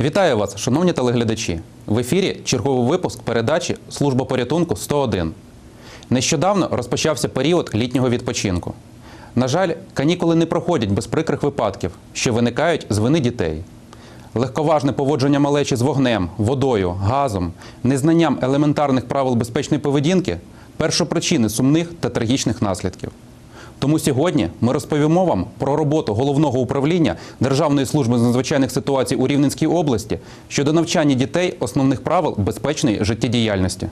Вітаю вас, шановні телеглядачі. В ефірі черговий випуск передачі Служба порятунку 101. Нещодавно розпочався період літнього відпочинку. На жаль, канікули не проходять без прикрих випадків, що виникають з вини дітей. Легковажне поводження малечі з вогнем, водою, газом, незнанням елементарних правил безпечної поведінки першопричини сумних та трагічних наслідків. Тому сьогодні ми розповімо вам про роботу головного управління Державної служби з надзвичайних ситуацій у Рівненській області щодо навчання дітей основних правил безпечної життєдіяльності.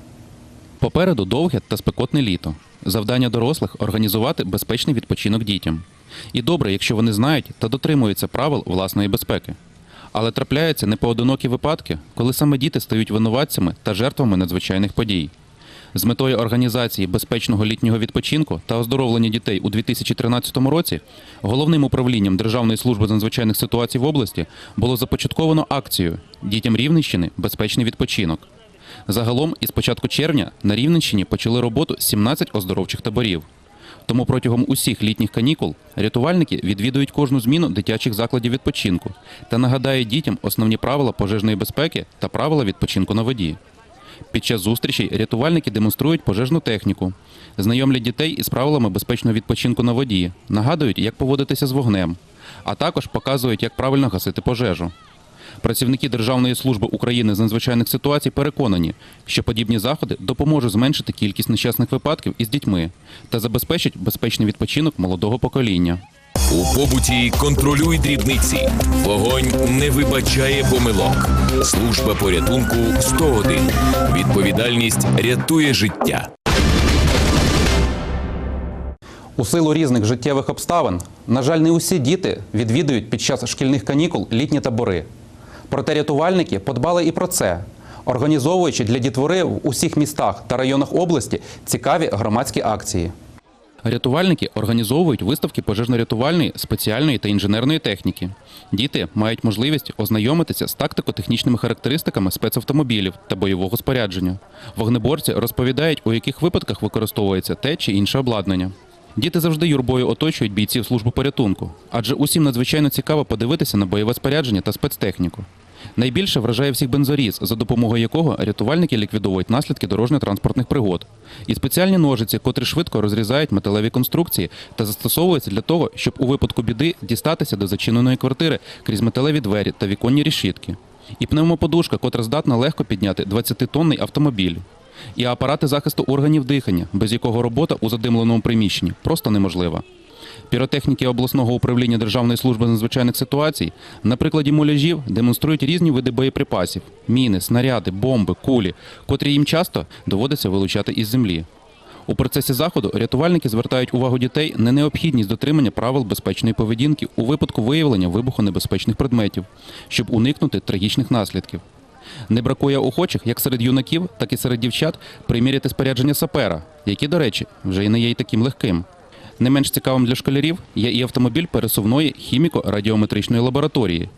Попереду довге та спекотне літо. Завдання дорослих організувати безпечний відпочинок дітям. І добре, якщо вони знають та дотримуються правил власної безпеки. Але трапляються непоодинокі випадки, коли саме діти стають винуватцями та жертвами надзвичайних подій. З метою організації безпечного літнього відпочинку та оздоровлення дітей у 2013 році головним управлінням Державної служби з надзвичайних ситуацій в області було започатковано акцію Дітям Рівненщини безпечний відпочинок. Загалом із початку червня на Рівненщині почали роботу 17 оздоровчих таборів. Тому протягом усіх літніх канікул рятувальники відвідують кожну зміну дитячих закладів відпочинку та нагадають дітям основні правила пожежної безпеки та правила відпочинку на воді. Під час зустрічей рятувальники демонструють пожежну техніку, знайомлять дітей із правилами безпечного відпочинку на воді, нагадують, як поводитися з вогнем, а також показують, як правильно гасити пожежу. Працівники Державної служби України з надзвичайних ситуацій переконані, що подібні заходи допоможуть зменшити кількість нещасних випадків із дітьми та забезпечать безпечний відпочинок молодого покоління. У побуті контролюй дрібниці. Вогонь не вибачає помилок. Служба порятунку 101. Відповідальність рятує життя. У силу різних життєвих обставин, на жаль, не усі діти відвідують під час шкільних канікул літні табори. Проте рятувальники подбали і про це, організовуючи для дітвори в усіх містах та районах області цікаві громадські акції. Рятувальники організовують виставки пожежно-рятувальної, спеціальної та інженерної техніки. Діти мають можливість ознайомитися з тактико-технічними характеристиками спецавтомобілів та бойового спорядження. Вогнеборці розповідають, у яких випадках використовується те чи інше обладнання. Діти завжди юрбою оточують бійців служби порятунку, адже усім надзвичайно цікаво подивитися на бойове спорядження та спецтехніку. Найбільше вражає всіх бензоріз, за допомогою якого рятувальники ліквідовують наслідки дорожньо-транспортних пригод. І спеціальні ножиці, котрі швидко розрізають металеві конструкції та застосовуються для того, щоб у випадку біди дістатися до зачиненої квартири крізь металеві двері та віконні рішітки. І пневмоподушка, котра здатна легко підняти 20-тонний автомобіль. І апарати захисту органів дихання, без якого робота у задимленому приміщенні просто неможлива. Піротехніки обласного управління Державної служби надзвичайних ситуацій на прикладі муляжів демонструють різні види боєприпасів: міни, снаряди, бомби, кулі, котрі їм часто доводиться вилучати із землі. У процесі заходу рятувальники звертають увагу дітей на необхідність дотримання правил безпечної поведінки у випадку виявлення вибухонебезпечних предметів, щоб уникнути трагічних наслідків. Не бракує охочих як серед юнаків, так і серед дівчат приміряти спорядження сапера, які, до речі, вже й не є й таким легким. Не менш цікавим для школярів є і автомобіль пересувної хіміко-радіометричної лабораторії.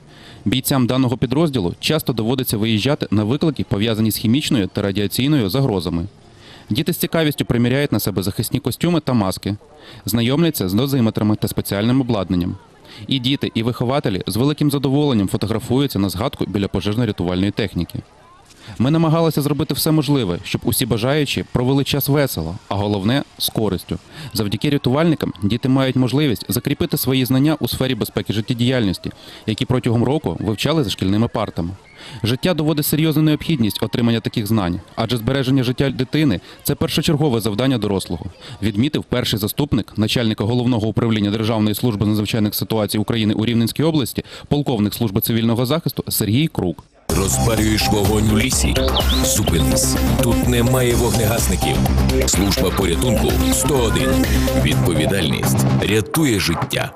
Бійцям даного підрозділу часто доводиться виїжджати на виклики, пов'язані з хімічною та радіаційною загрозами. Діти з цікавістю приміряють на себе захисні костюми та маски, знайомляться з дозиметрами та спеціальним обладнанням. І діти, і вихователі з великим задоволенням фотографуються на згадку біля пожежно-рятувальної техніки. Ми намагалися зробити все можливе, щоб усі бажаючі провели час весело, а головне з користю. Завдяки рятувальникам діти мають можливість закріпити свої знання у сфері безпеки життєдіяльності, які протягом року вивчали за шкільними партами. Життя доводить серйозну необхідність отримання таких знань, адже збереження життя дитини це першочергове завдання дорослого, відмітив перший заступник начальника головного управління Державної служби надзвичайних ситуацій України у Рівненській області, полковник служби цивільного захисту Сергій Крук. Розпалюєш вогонь у лісі. Зупинись. Тут немає вогнегасників. Служба порятунку 101. Відповідальність рятує життя.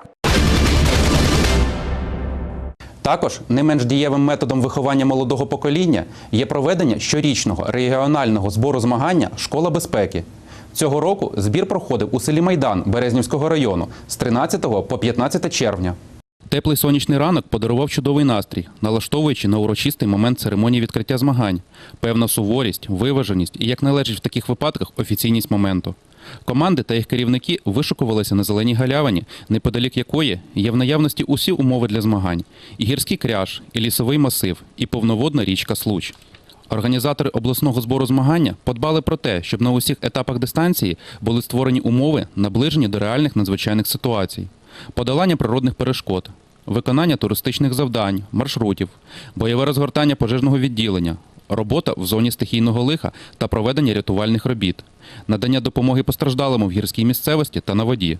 Також не менш дієвим методом виховання молодого покоління є проведення щорічного регіонального збору змагання Школа безпеки. Цього року збір проходив у селі Майдан Березнівського району з 13 по 15 червня. Теплий сонячний ранок подарував чудовий настрій, налаштовуючи на урочистий момент церемонії відкриття змагань, певна суворість, виваженість і, як належить в таких випадках, офіційність моменту. Команди та їх керівники вишукувалися на зеленій галявині, неподалік якої є в наявності усі умови для змагань: і гірський кряж, і лісовий масив, і повноводна річка Случ. Організатори обласного збору змагання подбали про те, щоб на усіх етапах дистанції були створені умови, наближені до реальних надзвичайних ситуацій, подолання природних перешкод, виконання туристичних завдань, маршрутів, бойове розгортання пожежного відділення, робота в зоні стихійного лиха та проведення рятувальних робіт, надання допомоги постраждалому в гірській місцевості та на воді.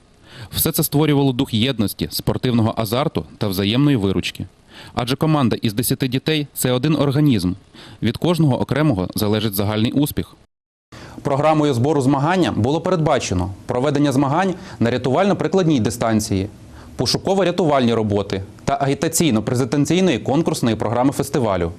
Все це створювало дух єдності, спортивного азарту та взаємної виручки. Адже команда із 10 дітей це один організм. Від кожного окремого залежить загальний успіх. Програмою збору змагання було передбачено проведення змагань на рятувально-прикладній дистанції, пошуково-рятувальні роботи та агітаційно-презентаційної конкурсної програми фестивалю.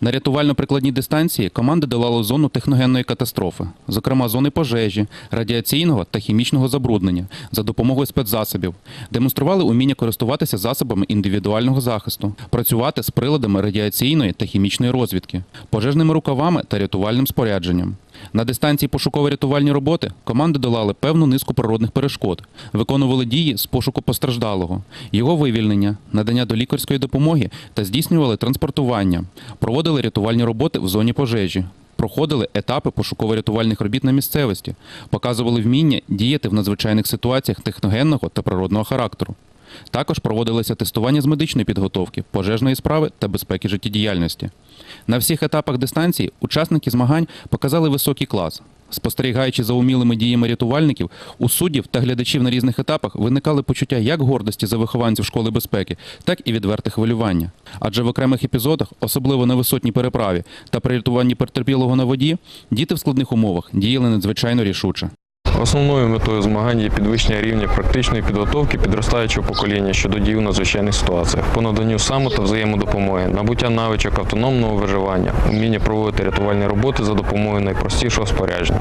На рятувально-прикладній дистанції команди долали зону техногенної катастрофи, зокрема зони пожежі, радіаційного та хімічного забруднення за допомогою спецзасобів, демонстрували уміння користуватися засобами індивідуального захисту, працювати з приладами радіаційної та хімічної розвідки, пожежними рукавами та рятувальним спорядженням. На дистанції пошуково-рятувальні роботи команди долали певну низку природних перешкод, виконували дії з пошуку постраждалого, його вивільнення, надання до лікарської допомоги та здійснювали транспортування, проводили рятувальні роботи в зоні пожежі. Проходили етапи пошуково-рятувальних робіт на місцевості, показували вміння діяти в надзвичайних ситуаціях техногенного та природного характеру. Також проводилися тестування з медичної підготовки, пожежної справи та безпеки життєдіяльності. На всіх етапах дистанції учасники змагань показали високий клас. Спостерігаючи за умілими діями рятувальників, у суддів та глядачів на різних етапах виникали почуття як гордості за вихованців школи безпеки, так і відверте хвилювання. Адже в окремих епізодах, особливо на висотній переправі та при рятуванні потерпілого на воді, діти в складних умовах діяли надзвичайно рішуче. Основною метою змагань є підвищення рівня практичної підготовки підростаючого покоління щодо дій у надзвичайних ситуаціях, по наданню саму та взаємодопомоги, набуття навичок автономного виживання, уміння проводити рятувальні роботи за допомогою найпростішого спорядження.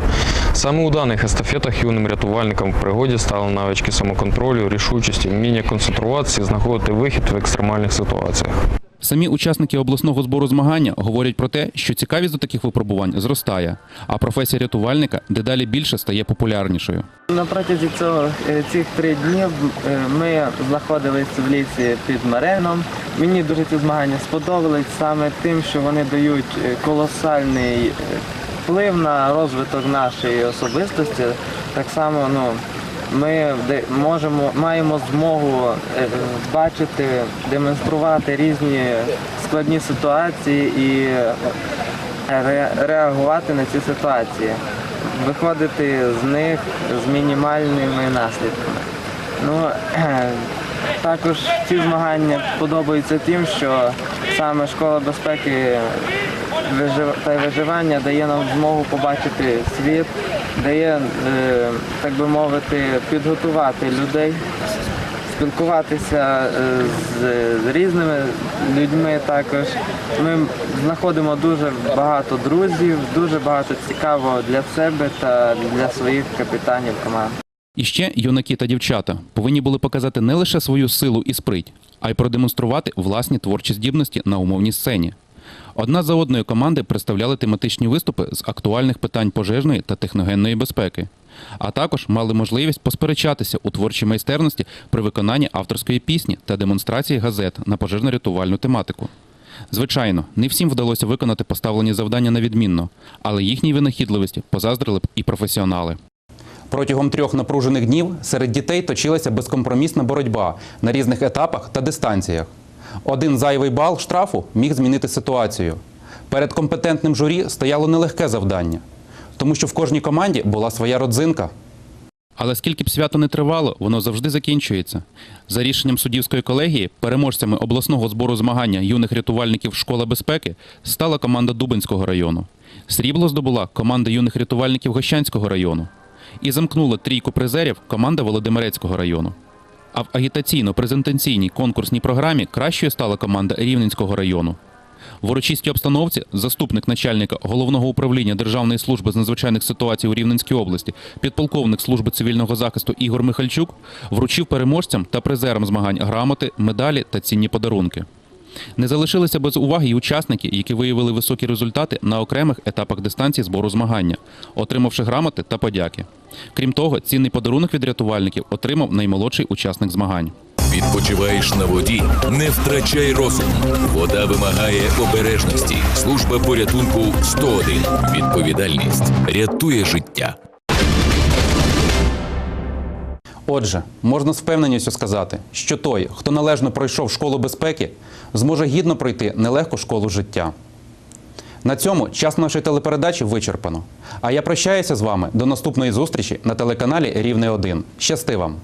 Саме у даних естафетах юним рятувальникам в пригоді стали навички самоконтролю, рішучості, вміння концентруватися і знаходити вихід в екстремальних ситуаціях. Самі учасники обласного збору змагання говорять про те, що цікавість до таких випробувань зростає, а професія рятувальника дедалі більше стає популярнішою. На протязі цього е, цих три днів е, ми знаходились в лісі під Мареном. Мені дуже ці змагання сподобались саме тим, що вони дають е, колосальний вплив на розвиток нашої особистості. Так само, ну. Ми можемо маємо змогу е, бачити, демонструвати різні складні ситуації і реагувати на ці ситуації, виходити з них з мінімальними наслідками. Ну, також ці змагання подобаються тим, що саме школа безпеки та виживання дає нам змогу побачити світ, дає, е, так би мовити, підготувати людей спілкуватися е, з, з різними людьми також. Ми знаходимо дуже багато друзів, дуже багато цікавого для себе та для своїх капітанів команд. І ще юнаки та дівчата повинні були показати не лише свою силу і сприть, а й продемонструвати власні творчі здібності на умовній сцені. Одна за одною команди представляли тематичні виступи з актуальних питань пожежної та техногенної безпеки, а також мали можливість посперечатися у творчій майстерності при виконанні авторської пісні та демонстрації газет на пожежно-рятувальну тематику. Звичайно, не всім вдалося виконати поставлені завдання на відмінно, але їхній винахідливості позаздрили б і професіонали. Протягом трьох напружених днів серед дітей точилася безкомпромісна боротьба на різних етапах та дистанціях. Один зайвий бал штрафу міг змінити ситуацію. Перед компетентним журі стояло нелегке завдання, тому що в кожній команді була своя родзинка. Але скільки б свято не тривало, воно завжди закінчується. За рішенням суддівської колегії, переможцями обласного збору змагання юних рятувальників Школа безпеки стала команда Дубинського району. Срібло здобула команда юних рятувальників Гощанського району. І замкнула трійку призерів команда Володимирецького району. А в агітаційно-презентаційній конкурсній програмі кращою стала команда Рівненського району. В урочистій обстановці заступник начальника головного управління Державної служби з надзвичайних ситуацій у Рівненській області, підполковник служби цивільного захисту Ігор Михальчук вручив переможцям та призерам змагань грамоти, медалі та цінні подарунки. Не залишилися без уваги й учасники, які виявили високі результати на окремих етапах дистанції збору змагання, отримавши грамоти та подяки. Крім того, цінний подарунок від рятувальників отримав наймолодший учасник змагань. Відпочиваєш на воді, не втрачай розум. Вода вимагає обережності. Служба порятунку 101. Відповідальність рятує життя. Отже, можна з впевненістю сказати, що той, хто належно пройшов школу безпеки, зможе гідно пройти нелегку школу життя. На цьому час нашої телепередачі вичерпано. А я прощаюся з вами до наступної зустрічі на телеканалі Рівне 1. Щасти вам!